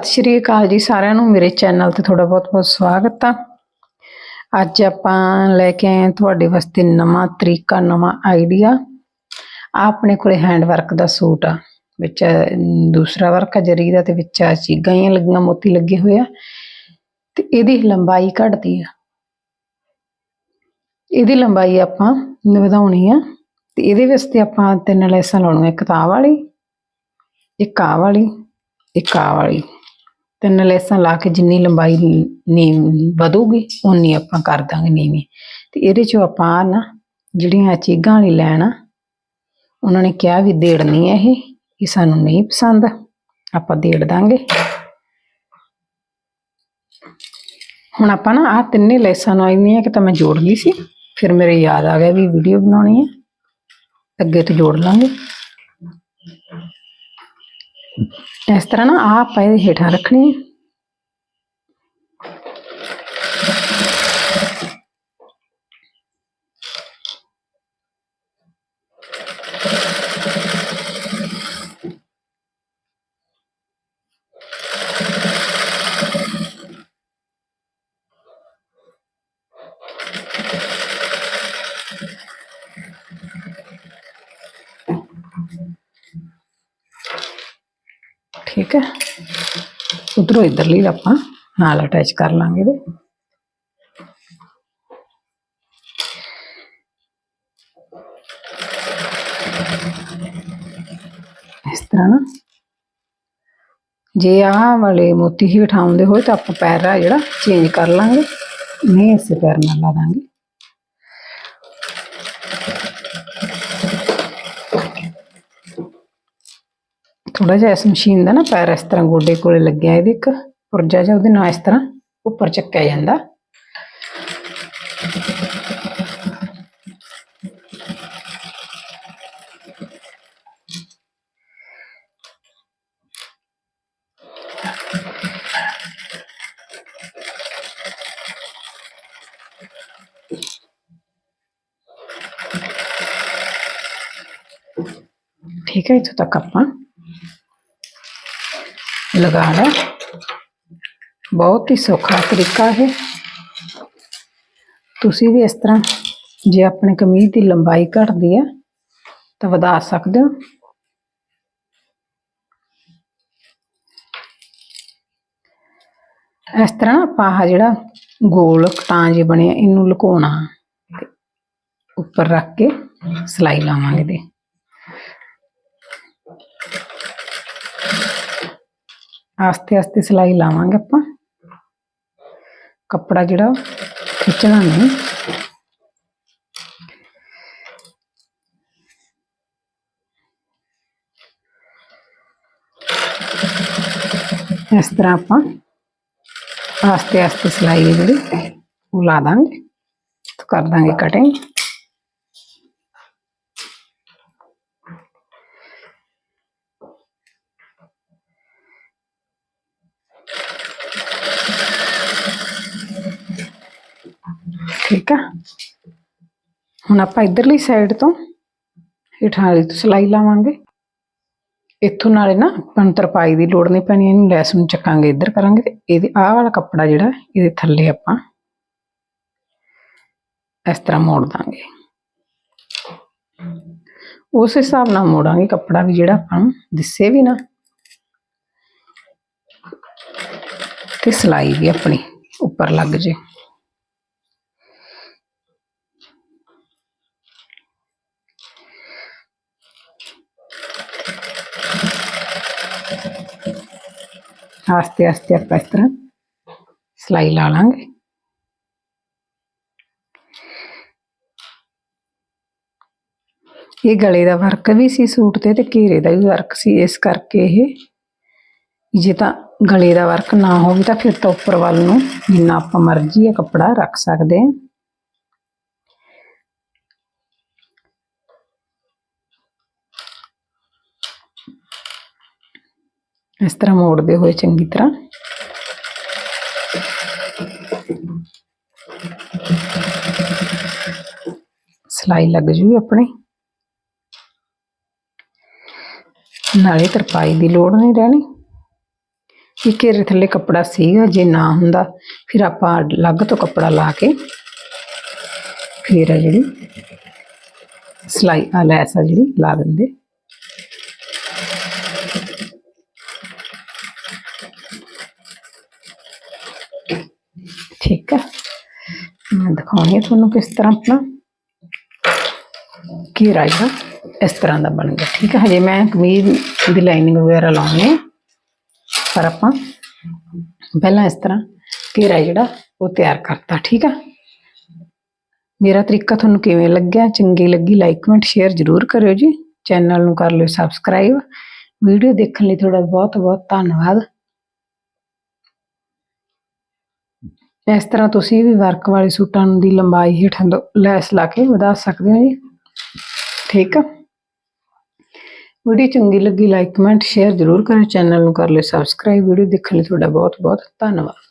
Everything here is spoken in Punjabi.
ਸਤਿ ਸ਼੍ਰੀ ਅਕਾਲ ਜੀ ਸਾਰਿਆਂ ਨੂੰ, ਮੇਰੇ ਚੈਨਲ ਤੇ ਤੁਹਾਡਾ ਬਹੁਤ-ਬਹੁਤ ਸਵਾਗਤ ਆ। ਅੱਜ ਆਪਾਂ ਲੈ ਕੇ ਆਏ ਤੁਹਾਡੇ ਵਾਸਤੇ ਨਵਾਂ ਤਰੀਕਾ, ਨਵਾਂ ਆਈਡੀਆ ਆਪਣੇ ਕੋਲੇ ਹੈਂਡ ਵਰਕ ਦਾ ਸੂਟ ਆ, ਵਿੱਚ ਦੂਸਰਾ ਵਰਕ ਆ, ਜਰੀ ਦਾ ਤੇ ਵਿੱਚ ਆ ਚੀਗਾਂ ਹੀ ਲੱਗੀਆਂ, ਮੋਤੀ ਲੱਗੇ ਹੋਏ ਆ। ਤੇ ਇਹਦੀ ਲੰਬਾਈ ਘਟਦੀ ਆ। ਇਹਦੀ ਲੰਬਾਈ ਆਪਾਂ ਵਧਾਉਣੀ ਆ। ਤੇ ਇਹਦੇ ਵਾਸਤੇ ਆਪਾਂ ਤਿੰਨ ਲੈਸਾਂ ਲਾਉਣੀਆਂ, ਇੱਕ ਤਾਂ ਵਾਲੀ, ਇੱਕ ਆ ਵਾਲੀ, ਇੱਕ ਆ ਵਾਲੀ। ਤਿੰਨ ਲੈਸਾਂ ਲਾ ਕੇ ਜਿੰਨੀ ਲੰਬਾਈ ਨੀ ਵਧੂਗੀ ਉਨੀ ਆਪਾਂ ਕਰ ਦਾਂਗੇ ਨੀਵੀਂ। ਤੇ ਇਹਦੇ ਚੋਂ ਆਪਾਂ ਆਹ ਨਾ ਜਿਹੜੀਆਂ ਚੀਗਾਂ ਵਾਲੀ ਲੈਣ ਆ, ਉਹਨਾਂ ਨੇ ਕਿਹਾ ਵੀ ਦੇੜਨੀ ਹੈ ਇਹ ਇਹ ਸਾਨੂੰ ਨਹੀਂ ਪਸੰਦ, ਆਪਾਂ ਦੇੜ ਦਾਂਗੇ। ਹੁਣ ਆਪਾਂ ਨਾ ਆਹ ਤਿੰਨੇ ਲੈਸਾਂ ਨੂੰ ਆਈਆਂ ਕਿ ਤਾਂ ਮੈਂ ਜੋੜ ਲਈ ਸੀ, ਫਿਰ ਮੇਰੇ ਯਾਦ ਆ ਗਿਆ ਵੀ ਵੀਡੀਓ ਬਣਾਉਣੀ ਹੈ ਅੱਗੇ ਤੋਂ ਜੋੜ ਲਾਂਗੇ। ਇਸ ਤਰ੍ਹਾਂ ਨਾ ਆਹ ਆਪਾਂ ਇਹਦੇ ਹੇਠਾਂ ਰੱਖਣੀ ਹੈ। ਠੀਕ ਹੈ। ਉਧਰੋਂ ਇਧਰਲੀ ਆਪਾਂ, ਨਾਲ ਅਟੈਚ ਕਰ ਲਾਂਗੇ ਇਹਦੇ। ਇਸ ਤਰ੍ਹਾਂ ਨਾ। ਜੇ ਆਹ ਵਾਲੇ ਮੋਤੀ ਹੀ ਬਿਠਾਉਂਦੇ ਹੋਏ ਤਾਂ ਆਪਾਂ ਪੈਰ ਆ ਜਿਹੜਾ ਚੇਂਜ ਕਰ ਲਾਂਗੇ। ਨਹੀਂ, ਇਸੇ ਪੈਰ ਨਾਲ ਲਾ ਦਾਂਗੇ। ਥੋੜਾ ਜਿਹਾ ਇਸ ਮਸ਼ੀਨ ਦਾ ਨਾ ਪੈਰ ਇਸ ਤਰ੍ਹਾਂ ਗੋਡੇ ਕੋਲੇ ਲੱਗਿਆ, ਇਹਦੇ ਇੱਕ ਪੁਰਜਾ ਜਿਹਾ ਉਹਦੇ ਨਾਲ ਇਸ ਤਰ੍ਹਾਂ ਉੱਪਰ ਚੱਕਿਆ ਜਾਂਦਾ। ਠੀਕ ਹੈ, ਇੱਥੋਂ ਤੱਕ ਆਪਾਂ ਲਗਾਣਾ। ਬਹੁਤ ਹੀ ਸੌਖਾ ਤਰੀਕਾ ਹੈ ਤੁਸੀਂ ਵੀ ਇਸ ਤਰ੍ਹਾਂ ਜੇ ਆਪਣੇ ਕਮੀਜ਼ ਦੀ ਲੰਬਾਈ ਘਟਦੀ ਹੈ, ਤਾਂ ਵਧਾ ਸਕਦੇ ਹੋ। ਇਸ ਤਰ੍ਹਾਂ ਆਪਾਂ ਆਹ ਜਿਹੜਾ ਗੋਲ ਕਟਾਂ ਜੇ ਬਣਿਆ, ਇਹਨੂੰ ਲੁਕਾਉਣਾ। ਉੱਪਰ ਰੱਖ ਕੇ ਸਿਲਾਈ ਲਾਵਾਂਗੇ ਤੇ ਆਸਤੇ ਆਸਤੇ ਸਿਲਾਈ ਲਾਵਾਂਗੇ ਆਪਾਂ ਕੱਪੜਾ ਜਿਹੜਾ ਉਹ ਖਿੱਚਣਾ ਨਹੀਂ ਇਸ ਤਰ੍ਹਾਂ ਆਪਾਂ ਆਸਤੇ ਆਸਤੇ ਸਿਲਾਈ ਹੈ ਜਿਹੜੀ ਉਹ ਲਾ ਦਾਂਗੇ ਤੇ ਕਰ ਦਾਂਗੇ ਕਟਿੰਗ ਠੀਕ ਆ। ਹੁਣ ਆਪਾਂ ਇਧਰਲੀ ਸਾਈਡ ਤੋਂ ਹੇਠਾਂ ਵਾਲੀ ਤੋਂ ਸਿਲਾਈ ਲਾਵਾਂਗੇ। ਇੱਥੋਂ ਨਾਲੇ ਨਾ ਪੰਤਰ ਪਾਈ ਦੀ ਲੋੜ ਨਹੀਂ ਪੈਣੀ, ਇਹਨੂੰ ਲੈਸ ਨੂੰ ਚੱਕਾਂਗੇ, ਇੱਧਰ ਕਰਾਂਗੇ ਤੇ ਇਹਦੇ ਆਹ ਵਾਲਾ ਕੱਪੜਾ ਜਿਹੜਾ, ਇਹਦੇ ਥੱਲੇ ਆਪਾਂ ਇਸ ਤਰ੍ਹਾਂ ਮੋੜ ਦਾਂਗੇ। ਉਸ ਹਿਸਾਬ ਨਾਲ ਮੋੜਾਂਗੇ ਕੱਪੜਾ ਵੀ ਜਿਹੜਾ ਆਪਾਂ ਨੂੰ ਦਿਸੇ ਵੀ ਨਾ। ਤੇ ਸਿਲਾਈ ਵੀ ਆਪਣੀ ਉੱਪਰ ਲੱਗ ਜੇ। ਆਸਤੇ ਆਸਤੇ ਆਪਾਂ ਇਸ ਤਰ੍ਹਾਂ ਸਿਲਾਈ ਲਾ ਲਾਂਗੇ। ਇਹ ਗਲੇ ਦਾ ਵਰਕ ਵੀ ਸੀ ਸੂਟ ਤੇ ਤੇ ਘੇਰੇ ਦਾ ਵੀ ਵਰਕ ਸੀ, ਇਸ ਕਰਕੇ ਇਹ ਜੇ ਤਾਂ ਗਲੇ ਦਾ ਵਰਕ ਨਾ ਹੋਵੇ ਤਾਂ ਫਿਰ ਤਾਂ ਉੱਪਰ ਵੱਲ ਨੂੰ ਜਿੰਨਾ ਆਪਾਂ ਮਰਜ਼ੀ ਹੈ ਕੱਪੜਾ ਰੱਖ ਸਕਦੇ ਹਾਂ। ਇਸ ਤਰ੍ਹਾਂ ਮੋੜਦੇ ਹੋਏ ਚੰਗੀ ਤਰ੍ਹਾਂ। ਸਿਲਾਈ ਲੱਗ ਜੂਗੀ ਆਪਣੇ। ਨਾਲੇ ਤਰਪਾਈ ਦੀ ਲੋੜ ਨਹੀਂ ਰਹਿਣੀ। ਕਿ ਘੇਰੇ ਥੱਲੇ ਕੱਪੜਾ ਸੀਗਾ, ਜੇ ਨਾ ਹੁੰਦਾ, ਫਿਰ ਆਪਾਂ ਅਲੱਗ ਤੋਂ ਕੱਪੜਾ ਲਾ ਕੇ ਫਿਰ ਆ ਜਿਹੜੀ ਸਲਾਈ, ਆ ਲੈਸ ਆ ਜਿਹੜੀ ਲਾ ਦਿੰਦੇ ਠੀਕ ਹੈ ਮੈਂ ਦਿਖਾਉਣੀ ਹੈ ਤੁਹਾਨੂੰ ਕਿਸ ਤਰ੍ਹਾਂ ਆਪਣਾ ਘੇਰਾ ਜਿਹੜਾ ਇਸ ਤਰ੍ਹਾਂ ਦਾ ਬਣ ਗਿਆ ਠੀਕ ਹੈ ਹਜੇ ਮੈਂ ਕਮੀਜ਼ ਦੀ ਲਾਈਨਿੰਗ ਵਗੈਰਾ ਲਾਉਣੀ ਹੈ ਪਰ ਆਪਾਂ ਪਹਿਲਾਂ ਇਸ ਤਰ੍ਹਾਂ ਘੇਰਾ ਜਿਹੜਾ ਉਹ ਤਿਆਰ ਕਰਤਾ ਠੀਕ ਆ ਮੇਰਾ ਤਰੀਕਾ ਤੁਹਾਨੂੰ ਕਿਵੇਂ ਲੱਗਿਆ ਚੰਗੀ ਲੱਗੀ ਲਾਈਕ ਕਮੈਂਟ ਸ਼ੇਅਰ ਜ਼ਰੂਰ ਕਰਿਓ ਜੀ ਚੈਨਲ ਨੂੰ ਕਰ ਲਿਓ ਸਬਸਕ੍ਰਾਈਬ ਵੀਡੀਓ ਦੇਖਣ ਲਈ ਤੁਹਾਡਾ ਬਹੁਤ ਬਹੁਤ ਧੰਨਵਾਦ ਇਸ ਤਰ੍ਹਾਂ ਤੁਸੀਂ ਵੀ ਵਰਕ ਵਾਲੇ ਸੂਟਾਂ ਦੀ ਲੰਬਾਈ ਹੇਠਾਂ ਲੈਸ ਲਾ ਕੇ ਵਧਾ ਸਕਦੇ ਹੋ ਜੀ। ਠੀਕ ਆ। ਵੀਡੀਓ ਚੰਗੀ ਲੱਗੀ ਲਾਈਕ ਕਮੈਂਟ ਸ਼ੇਅਰ ਜ਼ਰੂਰ ਕਰਿਓ। ਚੈਨਲ ਨੂੰ ਕਰ ਲਿਓ ਸਬਸਕ੍ਰਾਈਬ ਵੀਡੀਓ ਦੇਖਣ ਲਈ ਤੁਹਾਡਾ ਬਹੁਤ ਬਹੁਤ ਧੰਨਵਾਦ।